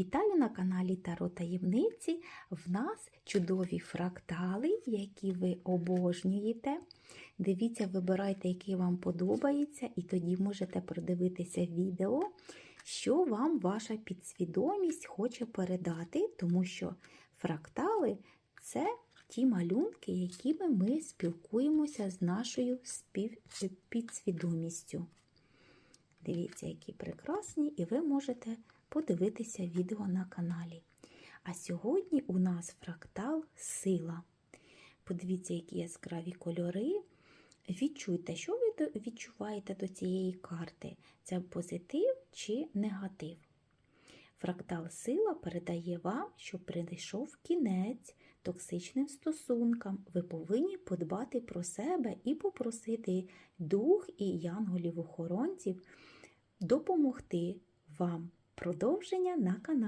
Вітаю на каналі Таро Таємниці. В нас чудові фрактали, які ви обожнюєте. Дивіться, вибирайте, який вам подобається, і тоді можете продивитися відео, що вам ваша підсвідомість хоче передати, тому що фрактали це ті малюнки, якими ми спілкуємося з нашою підсвідомістю. Дивіться, які прекрасні, і ви можете подивитися відео на каналі. А сьогодні у нас фрактал сила. Подивіться, які яскраві кольори. Відчуйте, що ви відчуваєте до цієї карти: це позитив чи негатив. Фрактал сила передає вам, що прийшов кінець токсичним стосункам. Ви повинні подбати про себе і попросити дух і янголів-охоронців допомогти вам. Продовження на каналі.